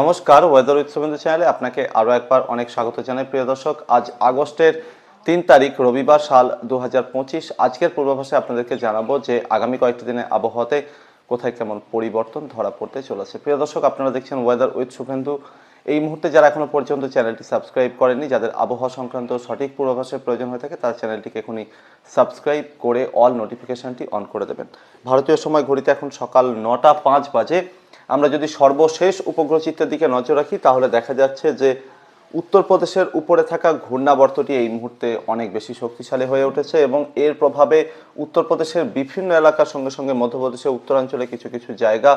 নমস্কার weather with Suvendu চ্যানেলে আপনাকে আরও একবার অনেক স্বাগত জানাই। প্রিয় দর্শক, আজ আগস্টের তিন তারিখ, রবিবার সাল দু হাজার পঁচিশ। আজকের পূর্বাভাসে আপনাদেরকে জানাব যে আগামী কয়েকটি দিনে আবহাওয়াতে কোথায় কেমন পরিবর্তন ধরা পড়তে চলেছে। প্রিয় দর্শক, আপনারা দেখছেন ওয়েদার উইথ শুভেন্দু। এই মুহূর্তে যারা এখনও পর্যন্ত চ্যানেলটি সাবস্ক্রাইব করেনি যাদের আবহাওয়া সংক্রান্ত সঠিক পূর্বাভাসের প্রয়োজন হয়ে থাকে, তার চ্যানেলটিকে এখনই সাবস্ক্রাইব করে অল নোটিফিকেশনটি অন করে দেবেন। ভারতীয় সময় ঘড়িতে এখন সকাল নটা পাঁচ বাজে। আমরা যদি সর্বশেষ উপগ্রহ চিত্রের দিকে নজর রাখি, তাহলে দেখা যাচ্ছে যে উত্তরপ্রদেশের উপরে থাকা ঘূর্ণাবর্তটি এই মুহূর্তে অনেক বেশি শক্তিশালী হয়ে উঠেছে এবং এর প্রভাবে উত্তরপ্রদেশের বিভিন্ন এলাকার সঙ্গে সঙ্গে মধ্যপ্রদেশের উত্তরাঞ্চলে কিছু কিছু জায়গা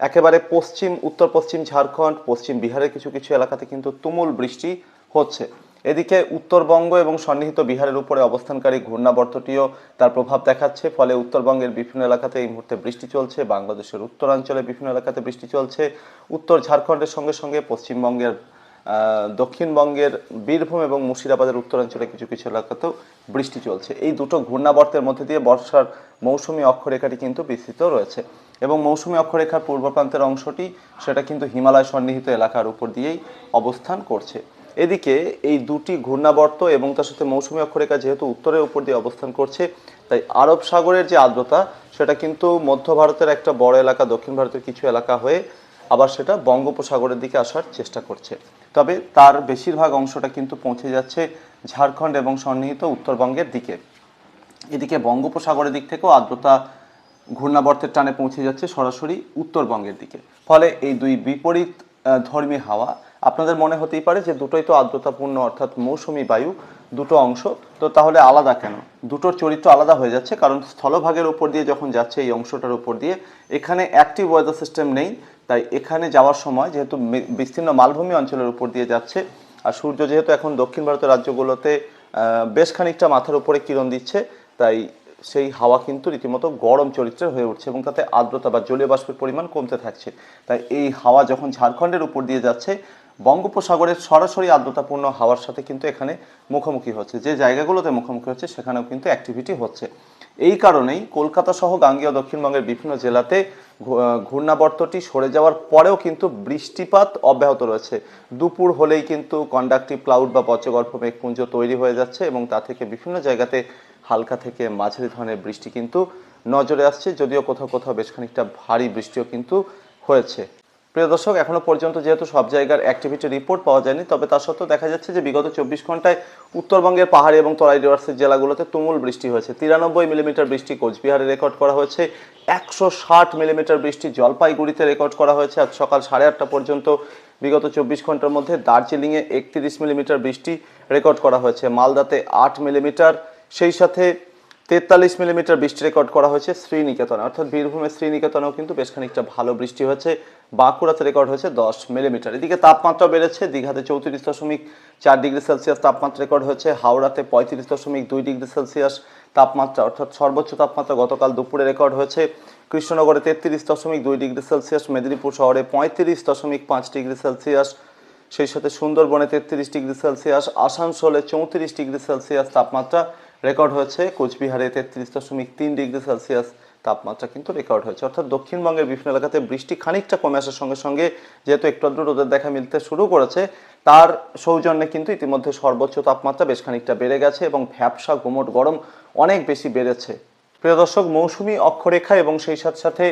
একেবারে পশ্চিম, উত্তর পশ্চিম ঝাড়খণ্ড, পশ্চিম বিহারের কিছু কিছু এলাকাতে কিন্তু তুমুল বৃষ্টি হচ্ছে। এদিকে উত্তরবঙ্গ এবং সন্নিহিত বিহারের উপরে অবস্থানকারী ঘূর্ণাবর্তটিও তার প্রভাব দেখাচ্ছে, ফলে উত্তরবঙ্গের বিভিন্ন এলাকাতে এই মুহূর্তে বৃষ্টি চলছে, বাংলাদেশের উত্তরাঞ্চলে বিভিন্ন এলাকাতে বৃষ্টি চলছে। উত্তর ঝাড়খণ্ডের সঙ্গে সঙ্গে পশ্চিমবঙ্গের দক্ষিণবঙ্গের বীরভূম এবং মুর্শিদাবাদের উত্তরাঞ্চলে কিছু কিছু এলাকাতেও বৃষ্টি চলছে। এই দুটো ঘূর্ণাবর্তের মধ্যে দিয়ে বর্ষার মৌসুমী অক্ষরেখাটি কিন্তু বিস্তৃত রয়েছে এবং মৌসুমী অক্ষরেখার পূর্ব প্রান্তের অংশটি সেটা কিন্তু হিমালয় সন্নিহিত এলাকার উপর দিয়েই অবস্থান করছে। এদিকে এই দুটি ঘূর্ণাবর্ত এবং তার সাথে মৌসুমী অক্ষরেখা যেহেতু উত্তরের উপর দিয়ে অবস্থান করছে, তাই আরব সাগরের যে আর্দ্রতা, সেটা কিন্তু মধ্য ভারতের একটা বড় এলাকা, দক্ষিণ ভারতের কিছু এলাকা হয়ে আবার সেটা বঙ্গোপসাগরের দিকে আসার চেষ্টা করছে। তবে তার বেশিরভাগ অংশটা কিন্তু পৌঁছে যাচ্ছে ঝাড়খণ্ড এবং সন্নিহিত উত্তরবঙ্গের দিকে। এদিকে বঙ্গোপসাগরের দিক থেকেও আর্দ্রতা ঘূর্ণাবর্তের টানে পৌঁছে যাচ্ছে সরাসরি উত্তরবঙ্গের দিকে। ফলে এই দুই বিপরীত ধর্মী হাওয়া আপনাদের মনে হতেই পারে যে দুটোই তো আর্দ্রতাপূর্ণ অর্থাৎ মৌসুমি বায়ু, দুটো অংশ। তো তাহলে আলাদা কেন? দুটোর চরিত্র আলাদা হয়ে যাচ্ছে কারণ স্থলভাগের উপর দিয়ে যখন যাচ্ছে এই অংশটার উপর দিয়ে, এখানে অ্যাক্টিভ ওয়েদার সিস্টেম নেই। তাই এখানে যাওয়ার সময় যেহেতু বিস্তীর্ণ মালভূমি অঞ্চলের উপর দিয়ে যাচ্ছে, আর সূর্য যেহেতু এখন দক্ষিণ ভারতের রাজ্যগুলোতে বেশ খানিকটা মাথার উপরে কিরণ দিচ্ছে, তাই সেই হাওয়া কিন্তু রীতিমতো গরম চরিত্রের হয়ে উঠছে এবং তাতে আর্দ্রতা বা জলীয় বাষ্পের পরিমাণ কমতে থাকছে। তাই এই হাওয়া যখন ঝাড়খণ্ডের উপর দিয়ে যাচ্ছে বঙ্গোপসাগরের সরাসরি আর্দ্রতাপূর্ণ হাওয়ার সাথে কিন্তু এখানে মুখোমুখি হচ্ছে। যে জায়গাগুলোতে মুখোমুখি হচ্ছে, সেখানেও কিন্তু অ্যাক্টিভিটি হচ্ছে। এই কারণেই কলকাতা সহ গাঙ্গেয় দক্ষিণবঙ্গের বিভিন্ন জেলাতে ঘূর্ণাবর্তটি সরে যাওয়ার পরেও কিন্তু বৃষ্টিপাত অব্যাহত রয়েছে। দুপুর হলেই কিন্তু কন্ডাক্টিভ ক্লাউড বা পর্যগর্ভ মেঘপুঞ্জ তৈরি হয়ে যাচ্ছে এবং তা থেকে বিভিন্ন জায়গাতে হালকা থেকে মাঝারি ধরনের বৃষ্টি কিন্তু নজরে আসছে। যদিও কোথাও কোথাও বেশ খানিকটা ভারী বৃষ্টিও কিন্তু হয়েছে। প্রিয় দর্শক, এখনও পর্যন্ত যেহেতু সব জায়গার অ্যাক্টিভিটি রিপোর্ট পাওয়া যায়নি, তবে তা সত্ত্বেও দেখা যাচ্ছে যে বিগত চব্বিশ ঘন্টায় উত্তরবঙ্গের পাহাড়ি এবং তরাই রিভার্সের জেলাগুলোতে তুমুল বৃষ্টি হয়েছে। তিরানব্বই মিলিমিটার বৃষ্টি কোচবিহারে রেকর্ড করা হয়েছে, একশো ষাট মিলিমিটার বৃষ্টি জলপাইগুড়িতে রেকর্ড করা হয়েছে। আজ সকাল সাড়ে আটটা পর্যন্ত বিগত চব্বিশ ঘণ্টার মধ্যে দার্জিলিংয়ে একত্রিশ মিলিমিটার বৃষ্টি রেকর্ড করা হয়েছে। মালদাতে আট মিলিমিটার, সেই সাথে তেতাল্লিশ মিলিমিটার বৃষ্টি রেকর্ড করা হয়েছে শ্রীনিকেতনে। অর্থাৎ বীরভূমের শ্রীনিকেতনেও কিন্তু বেশ খানিকটা ভালো বৃষ্টি হয়েছে। বাঁকুড়াতে রেকর্ড হয়েছে দশ মিলিমিটার। এদিকে তাপমাত্রা বেড়েছে, দীঘাতে চৌত্রিশ দশমিক চার ডিগ্রি সেলসিয়াস তাপমাত্রা রেকর্ড হয়েছে। হাওড়াতে পঁয়ত্রিশ দশমিক দুই ডিগ্রি সেলসিয়াস তাপমাত্রা, অর্থাৎ সর্বোচ্চ তাপমাত্রা গতকাল দুপুরে রেকর্ড হয়েছে। কৃষ্ণনগরে তেত্রিশ দশমিক দুই ডিগ্রি সেলসিয়াস, মেদিনীপুর শহরে পঁয়ত্রিশ দশমিক পাঁচ ডিগ্রি সেলসিয়াস, সেই সাথে সুন্দরবনে তেত্রিশ ডিগ্রি সেলসিয়াস, আসানসোলে চৌত্রিশ ডিগ্রি সেলসিয়াস তাপমাত্রা। রেকর্ড হয়েছে। কোচবিহারে তেত্রিশ দশমিক তিন ডিগ্রি সেলসিয়াস তাপমাত্রা কিন্তু রেকর্ড হয়েছে। অর্থাৎ দক্ষিণবঙ্গের বিভিন্ন এলাকাতে বৃষ্টি খানিকটা কমে আসার সঙ্গে সঙ্গে যেহেতু একটু আধটু রোদের দেখা মিলতে শুরু করেছে, তার সৌজন্যে কিন্তু ইতিমধ্যে সর্বোচ্চ তাপমাত্রা বেশ খানিকটা বেড়ে গেছে এবং ভ্যাবসা গুমট গরম অনেক বেশি বেড়েছে। প্রিয় দর্শক, মৌসুমি অক্ষরেখা এবং সেই সাথে সাথে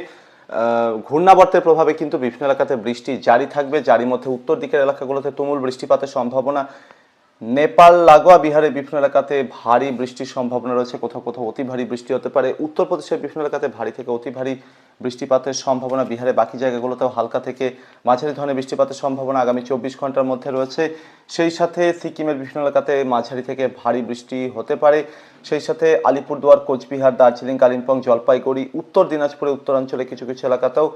ঘূর্ণাবর্তের প্রভাবে কিন্তু বিভিন্ন এলাকাতে বৃষ্টি জারি থাকবে। জারি মধ্যে উত্তর দিকের এলাকাগুলোতে তুমুল বৃষ্টিপাতের সম্ভাবনা নেপাল, লাগোয়া, বিহারের বিভিন্ন এলাকাতে ভারী বৃষ্টির সম্ভাবনা রয়েছে। কোথাও কোথাও অতি ভারী বৃষ্টি হতে পারে। উত্তরপ্রদেশের বিভিন্ন এলাকাতে ভারী থেকে অতি ভারী বৃষ্টিপাতের সম্ভাবনা। বিহারের বাকি জায়গাগুলোতেও হালকা থেকে মাঝারি ধরনের বৃষ্টিপাতের সম্ভাবনা আগামী চব্বিশ ঘণ্টার মধ্যে রয়েছে। সেই সাথে সিকিমের বিভিন্ন এলাকাতে মাঝারি থেকে ভারী বৃষ্টি হতে পারে। সেই সাথে আলিপুরদুয়ার, কোচবিহার, দার্জিলিং, কালিম্পং, জলপাইগুড়ি, উত্তর দিনাজপুরের উত্তরাঞ্চলে কিছু কিছু এলাকাতেও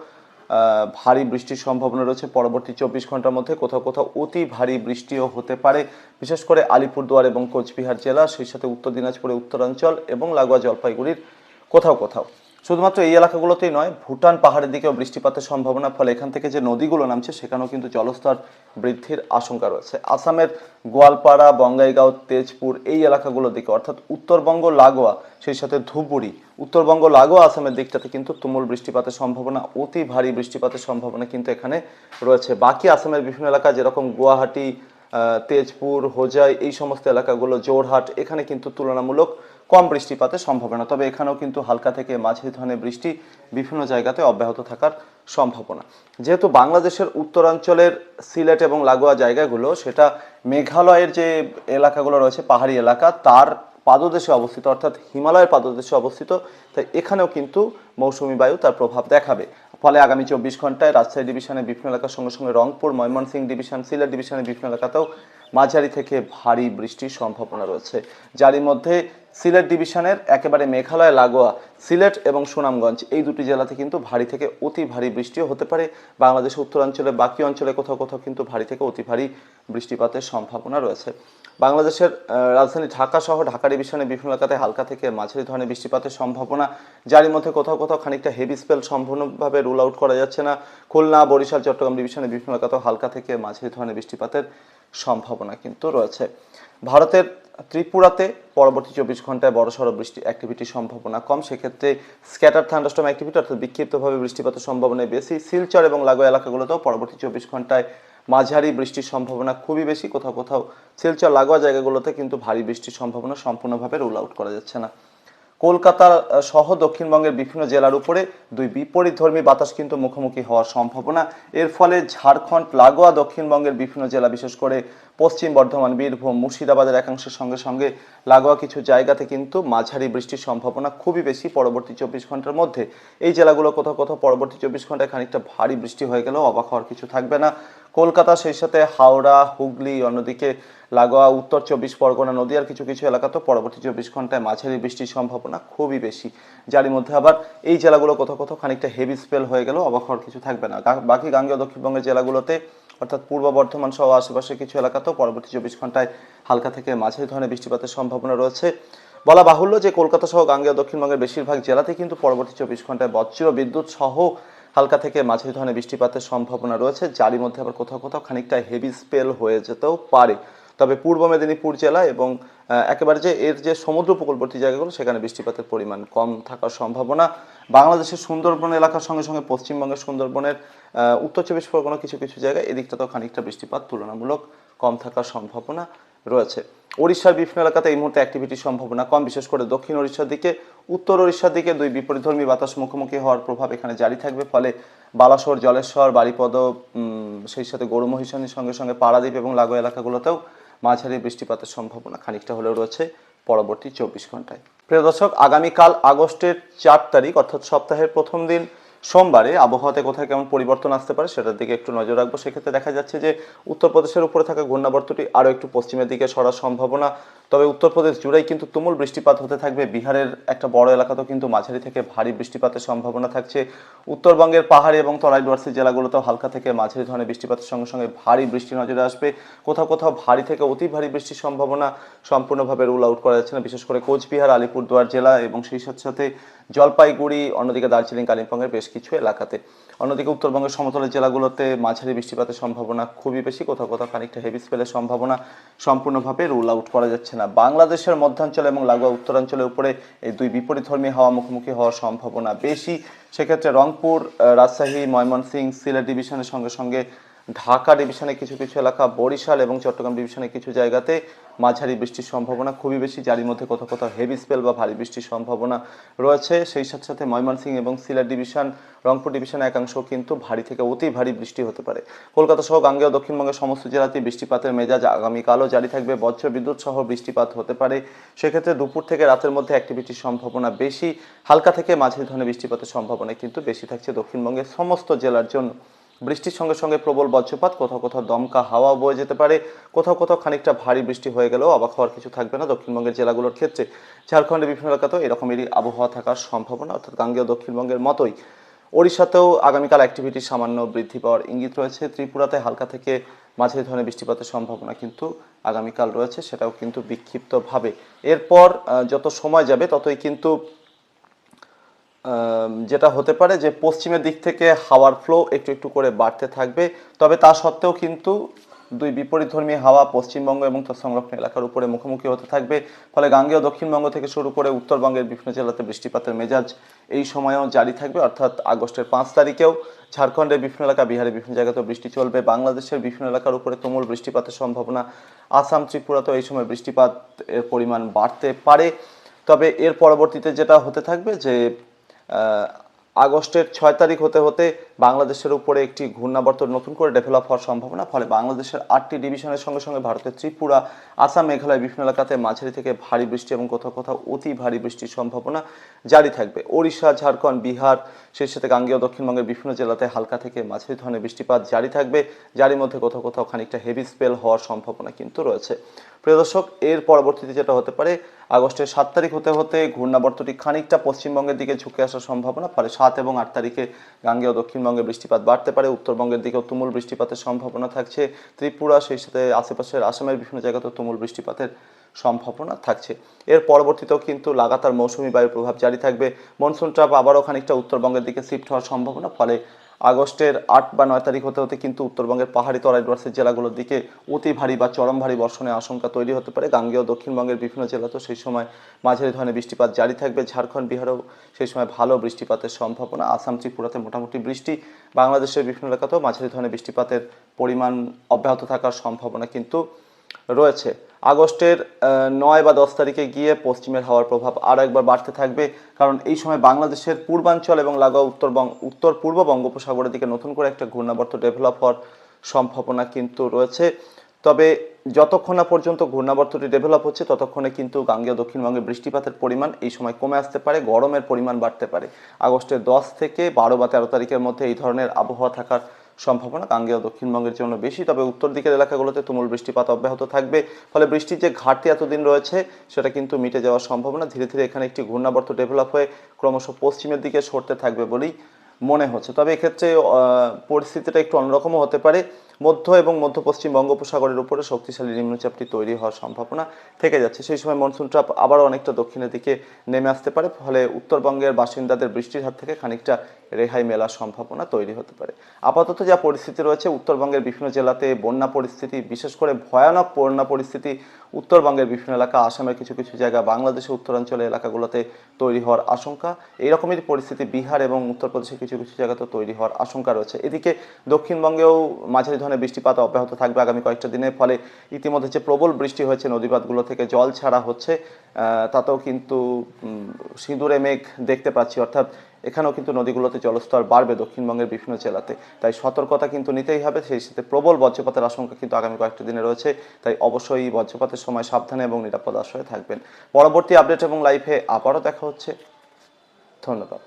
ভারী বৃষ্টির সম্ভাবনা রয়েছে। পরবর্তী চব্বিশ ঘণ্টার মধ্যে কোথাও কোথাও অতি ভারী বৃষ্টিও হতে পারে। বিশেষ করে আলিপুরদুয়ার এবং কোচবিহার জেলা, সেই সাথে উত্তর দিনাজপুরের উত্তরাঞ্চল এবং লাগোয়া জলপাইগুড়ির কোথাও কোথাও। শুধুমাত্র এই এলাকাগুলোতেই নয়, ভুটান পাহাড়ের দিকেও বৃষ্টিপাতের সম্ভাবনা, ফলে এখান থেকে যে নদীগুলো নামছে, সেখানেও কিন্তু জলস্তর বৃদ্ধির আশঙ্কা রয়েছে। আসামের গোয়ালপাড়া, বঙ্গাইগাঁও, তেজপুর এই এলাকাগুলোর দিকে, অর্থাৎ উত্তরবঙ্গ, লাগোয়া, সেই সাথে ধুবুরি, উত্তরবঙ্গ, লাগোয়া, আসামের দিকটাতে কিন্তু তুমুল বৃষ্টিপাতের সম্ভাবনা, অতি ভারী বৃষ্টিপাতের সম্ভাবনা কিন্তু এখানে রয়েছে। বাকি আসামের বিভিন্ন এলাকা, যেরকম গুয়াহাটি তেজপুর, হোজাই, এই সমস্ত এলাকাগুলো জোরহাট এখানে কিন্তু তুলনামূলক কম বৃষ্টিপাতের সম্ভাবনা তবে এখানেও কিন্তু হালকা থেকে মাঝে ধরনের বৃষ্টি বিভিন্ন জায়গাতে অব্যাহত থাকার সম্ভাবনা। যেহেতু বাংলাদেশের উত্তরাঞ্চলের সিলেট এবং লাগোয়া জায়গাগুলো, সেটা মেঘালয়ের যে এলাকাগুলো রয়েছে, পাহাড়ি এলাকা, তার পাদদেশে অবস্থিত, অর্থাৎ হিমালয়ের পাদদেশে অবস্থিত, তাই এখানেও কিন্তু মৌসুমী বায়ু তার প্রভাব দেখাবে। ফলে আগামী চব্বিশ ঘন্টায় রাজশাহী ডিভিশনের বিভিন্ন এলাকার সঙ্গে সঙ্গে রংপুর, ময়মনসিংহ ডিভিশন, সিলেট ডিভিশনের বিভিন্ন এলাকাতেও মাঝারি থেকে ভারী বৃষ্টির সম্ভাবনা রয়েছে। যারই মধ্যে সিলেট ডিভিশনের একেবারে মেঘালয়, লাগোয়া, সিলেট এবং সুনামগঞ্জ এই দুটি জেলাতে কিন্তু ভারী থেকে অতি ভারী বৃষ্টিও হতে পারে। বাংলাদেশের উত্তরাঞ্চলে, বাকি অঞ্চলে কোথাও কোথাও কিন্তু ভারী থেকে অতি ভারী বৃষ্টিপাতের সম্ভাবনা রয়েছে। বাংলাদেশের রাজধানী ঢাকা সহ ঢাকা ডিভিশনের বিভিন্ন এলাকাতে হালকা থেকে মাঝারি ধরনের বৃষ্টিপাতের সম্ভাবনা। যারই মধ্যে কোথাও কোথাও খানিকটা হেভি স্পেল সম্পূর্ণভাবে রুল আউট করা যাচ্ছে না। খুলনা, বরিশাল, চট্টগ্রাম ডিভিশনের বিভিন্ন এলাকাতেও হালকা থেকে মাঝারি ধরনের বৃষ্টিপাতের সম্ভাবনা কিন্তু রয়েছে। ভারতের ত্রিপুরাতে পরবর্তী চব্বিশ ঘন্টায় বড়সড় বৃষ্টি অ্যাক্টিভিটির সম্ভাবনা কম। সেক্ষেত্রে স্ক্যাটার থান্ডাস্টম অ্যাক্টিভিটি অর্থাৎ বিক্ষিপ্তভাবে বৃষ্টিপাতের সম্ভাবনা বেশি। শিলচর এবং লাগোয়া এলাকাগুলোতেও পরবর্তী চব্বিশ ঘন্টায় মাঝারি বৃষ্টির সম্ভাবনা খুবই বেশি। কোথাও কোথাও শিলচর লাগোয়া জায়গাগুলোতে কিন্তু ভারী বৃষ্টির সম্ভাবনা সম্পূর্ণভাবে রোল আউট করা যাচ্ছে না। কলকাতা আহ, সহ দক্ষিণবঙ্গের বিভিন্ন জেলার উপরে দুই বিপরীত ধর্মী বাতাস কিন্তু মুখোমুখি হওয়ার সম্ভাবনা। এর ফলে ঝাড়খণ্ড লাগোয়া দক্ষিণবঙ্গের বিভিন্ন জেলা বিশেষ করে পশ্চিম বর্ধমান বীরভূম মুর্শিদাবাদের একাংশের সঙ্গে সঙ্গে লাগোয়া কিছু জায়গাতে কিন্তু মাঝারি বৃষ্টির সম্ভাবনা খুবই বেশি পরবর্তী চব্বিশ ঘণ্টার মধ্যে। এই জেলাগুলো কোথাও কোথাও পরবর্তী চব্বিশ ঘন্টায় খানিকটা ভারী বৃষ্টি হয়ে গেলেও অবাক হওয়ার কিছু থাকবে না। কলকাতা সেই সাথে হাওড়া হুগলি অন্যদিকে লাগোয়া, উত্তর চব্বিশ পরগনা নদীয়ার কিছু কিছু এলাকাতেও পরবর্তী চব্বিশ ঘন্টায় মাঝারি বৃষ্টির সম্ভাবনা খুবই বেশি। যারই মধ্যে আবার এই জেলাগুলো কোথাও কোথাও খানিকটা হেভি স্পেল হয়ে গেলেও অবাক কিছু থাকবে না। বাকি গাঙ্গেয় দক্ষিণবঙ্গের জেলাগুলোতে অর্থাৎ পূর্ব বর্ধমান সহ আশেপাশের কিছু এলাকাতেও পরবর্তী চব্বিশ ঘন্টায় হালকা থেকে মাঝারি ধরনের বৃষ্টিপাতের সম্ভাবনা রয়েছে। বলা বাহুল্য যে কলকাতা সহ গাঙ্গেয় দক্ষিণবঙ্গের বেশিরভাগ জেলাতে কিন্তু পরবর্তী চব্বিশ ঘন্টায় বজ্র, বিদ্যুৎ সহ হালকা থেকে মাঝারি ধরনের বৃষ্টিপাতের সম্ভাবনা রয়েছে। যারই মধ্যে আবার কোথাও কোথাও খানিকটা হেভি স্পেল হয়ে যেতেও পারে। তবে পূর্ব মেদিনীপুর জেলা এবং একেবারে যে এর যে সমুদ্র উপকূলবর্তী জায়গাগুলো, সেখানে বৃষ্টিপাতের পরিমাণ কম থাকার সম্ভাবনা। বাংলাদেশের সুন্দরবন এলাকার সঙ্গে সঙ্গে পশ্চিমবঙ্গের সুন্দরবনের উত্তর চব্বিশ পরগনা কিছু কিছু জায়গায় এদিকটা তো খানিকটা বৃষ্টিপাত তুলনামূলক কম থাকার সম্ভাবনা রয়েছে। ওড়িশার বিভিন্ন এলাকাতে এই মুহূর্তে অ্যাক্টিভিটির সম্ভাবনা কম, বিশেষ করে দক্ষিণ ওড়িশার দিকে। উত্তর ওড়িশার দিকে দুই বিপরীতধর্মী বাতাস মুখোমুখি হওয়ার প্রভাব এখানে জারি থাকবে, ফলে বালাসোর, জলেশ্বর বাড়িপদ সেই সাথে গৌরমহিষানির সঙ্গে সঙ্গে পাড়াদ্বীপ এবং লাগোয়া এলাকাগুলোতেও মাঝারি বৃষ্টিপাতের সম্ভাবনা খানিকটা হলেও রয়েছে পরবর্তী চব্বিশ ঘন্টায়। প্রিয় দর্শক, আগামীকাল আগস্টের চার তারিখ, অর্থাৎ সপ্তাহের প্রথম দিন সোমবারে আবহাওয়াতে কোথায় কেমন পরিবর্তন আসতে পারে সেটার দিকে একটু নজর রাখব। সেক্ষেত্রে দেখা যাচ্ছে যে উত্তরপ্রদেশের উপরে থাকা ঘূর্ণাবর্তটি আরও একটু পশ্চিমের দিকে সরার সম্ভাবনা। তবে উত্তরপ্রদেশ জুড়েই কিন্তু তুমুল বৃষ্টিপাত হতে থাকবে। বিহারের একটা বড় এলাকাতেও কিন্তু মাঝারি থেকে ভারী বৃষ্টিপাতের সম্ভাবনা থাকছে। উত্তরবঙ্গের পাহাড়ি এবং তরাই ডুয়ার্সি জেলাগুলোতেও হালকা থেকে মাঝারি ধরনের বৃষ্টিপাতের সঙ্গে সঙ্গে ভারী বৃষ্টি নজরে আসবে। কোথাও কোথাও ভারী থেকে অতি ভারী বৃষ্টির সম্ভাবনা সম্পূর্ণভাবে রুল আউট করা যাচ্ছে না। বিশেষ করে কোচবিহার, আলিপুরদুয়ার জেলা এবং সেই সাথে সাথে জলপাইগুড়ি, অন্যদিকে দার্জিলিং, কালিম্পংয়ের বেশ কিছু এলাকাতে। অন্যদিকে উত্তরবঙ্গের সমতলের জেলাগুলোতে মাঝারি বৃষ্টিপাতের সম্ভাবনা খুবই বেশি। কোথাও কোথাও খানিকটা হেভি স্পেলের সম্ভাবনা সম্পূর্ণভাবে রুল আউট করা যাচ্ছে না। বাংলাদেশের মধ্যাঞ্চল এবং লাগোয়া উত্তরাঞ্চলের উপরে এই দুই বিপরীতধর্মী হাওয়া মুখোমুখি হওয়ার সম্ভাবনা বেশি। সেক্ষেত্রে রংপুর রাজশাহী, ময়মনসিংহ, সিলেট ডিভিশনের সঙ্গে সঙ্গে ঢাকা ডিভিশনে কিছু কিছু এলাকা, বরিশাল এবং চট্টগ্রাম ডিভিশনে কিছু জায়গাতে মাঝারি বৃষ্টির সম্ভাবনা, খুবই বেশি, যারই মধ্যে কোথাও কোথাও হেভি স্পেল বা ভারী বৃষ্টির সম্ভাবনা রয়েছে। সেই সাথে সাথে ময়মনসিংহ এবং সিলেট ডিভিশন, রংপুর ডিভিশনের একাংশ কিন্তু ভারী থেকে অতি ভারী বৃষ্টি হতে পারে। কলকাতা সহ গাঙ্গেয় দক্ষিণবঙ্গের সমস্ত জেলাতে বৃষ্টিপাতের মেজাজ আগামীকালও জারি থাকবে। বজ্র বিদ্যুৎ সহ বৃষ্টিপাত হতে পারে। সেক্ষেত্রে দুপুর থেকে রাতের মধ্যে অ্যাক্টিভিটির সম্ভাবনা বেশি। হালকা থেকে মাঝারি ধরনের বৃষ্টিপাতের সম্ভাবনা কিন্তু বেশি থাকছে দক্ষিণবঙ্গের সমস্ত জেলার জন্য। বৃষ্টির সঙ্গে সঙ্গে প্রবল বজ্রপাত, কোথাও কোথাও দমকা হাওয়া বয়ে যেতে পারে, কোথাও কোথাও খানিকটা ভারী বৃষ্টি হয়ে গেলেও অবাক হওয়ার কিছু থাকবে না। দক্ষিণবঙ্গের জেলাগুলোর ক্ষেত্রে ঝাড়খণ্ডের বিভিন্ন এলাকাতেও এরকমেরই আবহাওয়া থাকার সম্ভাবনা, অর্থাৎ গাঙ্গেয় দক্ষিণবঙ্গের মতোই। ওড়িশাতেও আগামীকাল অ্যাক্টিভিটি সামান্য বৃদ্ধি পাওয়ার ইঙ্গিত রয়েছে। ত্রিপুরাতে হালকা থেকে মাঝারি ধরনের বৃষ্টিপাতের সম্ভাবনা কিন্তু আগামীকাল রয়েছে, সেটাও কিন্তু বিক্ষিপ্তভাবে। এরপর যত সময় যাবে, ততই কিন্তু যেটা হতে পারে যে পশ্চিমের দিক থেকে হাওয়ার ফ্লো একটু একটু করে বাড়তে থাকবে। তবে তা সত্ত্বেও কিন্তু দুই বিপরীতধর্মী হাওয়া পশ্চিমবঙ্গ এবং তার সংরক্ষণ এলাকার উপরে মুখোমুখি হতে থাকবে। ফলে গাঙ্গেয় দক্ষিণবঙ্গ থেকে শুরু করে উত্তরবঙ্গের বিভিন্ন জেলাতে বৃষ্টিপাতের মেজাজ এই সময়েও জারি থাকবে, অর্থাৎ আগস্টের পাঁচ তারিখেও। ঝাড়খণ্ডের বিভিন্ন এলাকা, বিহারের বিভিন্ন জায়গাতেও বৃষ্টি চলবে। বাংলাদেশের বিভিন্ন এলাকার উপরে তুমুল বৃষ্টিপাতের সম্ভাবনা। আসাম, ত্রিপুরাতেও এই সময় বৃষ্টিপাত এর পরিমাণ বাড়তে পারে। তবে এর পরবর্তীতে যেটা হতে থাকবে যে আগস্টের ছয় তারিখ হতে হতে বাংলাদেশের উপরে একটি ঘূর্ণাবর্ত নতুন করে ডেভেলপ হওয়ার সম্ভাবনা, ফলে বাংলাদেশের আটটি ডিভিশনের সঙ্গে সঙ্গে ভারতের ত্রিপুরা, আসাম, মেঘালয়, বিভিন্ন এলাকাতে মাঝারি থেকে ভারী বৃষ্টি এবং কোথাও কোথাও অতি ভারী বৃষ্টির সম্ভাবনা জারি থাকবে। ওড়িশা, ঝাড়খণ্ড, বিহার সেই সাথে গাঙ্গেয়, দক্ষিণবঙ্গের বিভিন্ন জেলাতে হালকা থেকে মাঝারি ধরনের বৃষ্টিপাত জারি থাকবে, যারই মধ্যে কোথাও কোথাও খানিকটা হেভি স্পেল হওয়ার সম্ভাবনা কিন্তু রয়েছে। প্রিয় দর্শক, এর পরবর্তীতে যেটা হতে পারে, আগস্টের সাত তারিখ হতে হতে ঘূর্ণাবর্তটি খানিকটা পশ্চিমবঙ্গের দিকে ঝুঁকে আসার সম্ভাবনা, ফলে সাত এবং আট তারিখে গাঙ্গেয় দক্ষিণবঙ্গে বৃষ্টিপাত বাড়তে পারে, উত্তরবঙ্গের দিকেও তুমুল বৃষ্টিপাতের সম্ভাবনা থাকছে, ত্রিপুরা সেই সাথে আশেপাশের আসামের বিভিন্ন জায়গাতেও তুমুল বৃষ্টিপাতের সম্ভাবনা থাকছে। এর পরবর্তীতেও কিন্তু লাগাতার মৌসুমি বায়ুর প্রভাব জারি থাকবে। মনসুন ট্রাপ আবারও খানিকটা উত্তরবঙ্গের দিকে শিফট হওয়ার সম্ভাবনা, ফলে আগস্টের আট বা নয় তারিখ হতে হতে কিন্তু উত্তরবঙ্গের পাহাড়ি তরাই ডুয়ার্সের জেলাগুলোর দিকে অতি ভারী বা চরম ভারী বর্ষণের আশঙ্কা তৈরি হতে পারে। গাঙ্গেয়, দক্ষিণবঙ্গের বিভিন্ন জেলাতেও সেই সময় মাঝারি ধরনের বৃষ্টিপাত জারি থাকবে। ঝাড়খণ্ড, বিহারেও সেই সময় ভালো বৃষ্টিপাতের সম্ভাবনা। আসাম, ত্রিপুরাতে মোটামুটি বৃষ্টি। বাংলাদেশের বিভিন্ন এলাকাতেও মাঝারি ধরনের বৃষ্টিপাতের পরিমাণ অব্যাহত থাকার সম্ভাবনা কিন্তু রয়েছে। আগস্টের নয় বা দশ তারিখে গিয়ে পশ্চিমের হাওয়ার প্রভাব আরও একবার বাড়তে থাকবে। কারণ এই সময় বাংলাদেশের পূর্বাঞ্চল এবং লাগোয়া উত্তরবঙ্গ উত্তর পূর্ব বঙ্গোপসাগরের দিকে নতুন করে একটা ঘূর্ণাবর্ত ডেভেলপ হওয়ার সম্ভাবনা কিন্তু রয়েছে। তবে যতক্ষণ না পর্যন্ত ঘূর্ণাবর্তটি ডেভেলপ হচ্ছে, ততক্ষণে কিন্তু গাঙ্গেয় দক্ষিণবঙ্গে বৃষ্টিপাতের পরিমাণ এই সময় কমে আসতে পারে, গরমের পরিমাণ বাড়তে পারে। আগস্টের দশ থেকে বারো বা তেরো তারিখের মধ্যে এই ধরনের আবহাওয়া থাকার সম্ভাবনা। গাঙ্গেয় দক্ষিণবঙ্গের জন্য বেশি, তবে উত্তর দিকের এলাকাগুলোতে তুমুল বৃষ্টিপাত অব্যাহত থাকবে। ফলে বৃষ্টির যে ঘাটতি এতদিন রয়েছে, সেটা কিন্তু মিটে যাওয়ার সম্ভাবনা। ধীরে ধীরে এখানে একটি ঘূর্ণাবর্ত ডেভেলপ হয়ে ক্রমশ পশ্চিমের দিকে সরতে থাকবে বলেই মনে হচ্ছে। তবে এক্ষেত্রে পরিস্থিতিটা একটু অন্যরকমও হতে পারে। মধ্য এবং মধ্য পশ্চিম বঙ্গোপসাগরের উপরে শক্তিশালী নিম্নচাপটি তৈরি হওয়ার সম্ভাবনা থেকে যাচ্ছে। সেই সময় মনসুন ট্রাপ আবারও অনেকটা দক্ষিণের দিকে নেমে আসতে পারে, ফলে উত্তরবঙ্গের বাসিন্দাদের বৃষ্টির হাত থেকে খানিকটা রেহাই মেলার সম্ভাবনা তৈরি হতে পারে। আপাতত যা পরিস্থিতি রয়েছে, উত্তরবঙ্গের বিভিন্ন জেলাতে বন্যা পরিস্থিতি, বিশেষ করে ভয়ানক বন্যা পরিস্থিতি, উত্তরবঙ্গের বিভিন্ন এলাকা, আসামের কিছু কিছু জায়গা, বাংলাদেশের উত্তরাঞ্চলের এলাকাগুলোতে তৈরি হওয়ার আশঙ্কা এই রকমের পরিস্থিতি বিহার এবং উত্তরপ্রদেশের কিছু কিছু জায়গাতেও তৈরি হওয়ার আশঙ্কা রয়েছে। এদিকে দক্ষিণবঙ্গেও মাঝারি ধরনের বৃষ্টিপাত অব্যাহত থাকবে আগামী কয়েকটা দিনের ফলে। ইতিমধ্যে যে প্রবল বৃষ্টি হয়েছে নদীপাতগুলো থেকে জল ছাড়া হচ্ছে তাতেও কিন্তু সিঁদুরে মেঘ দেখতে পাচ্ছি। অর্থাৎ এখানেও কিন্তু নদীগুলোতে জলস্তর বাড়বে দক্ষিণবঙ্গের বিভিন্ন জেলাতে। তাই সতর্কতা কিন্তু নিতেই হবে, সেই সাথে প্রবল বজ্রপাতের আশঙ্কা কিন্তু আগামী কয়েকটা দিনে রয়েছে। তাই অবশ্যই বজ্রপাতের সময় সাবধানে এবং নিরাপদ আশ্রয়ে থাকবেন। পরবর্তী আপডেট এবং লাইফে আবারও দেখা হচ্ছে। ধন্যবাদ।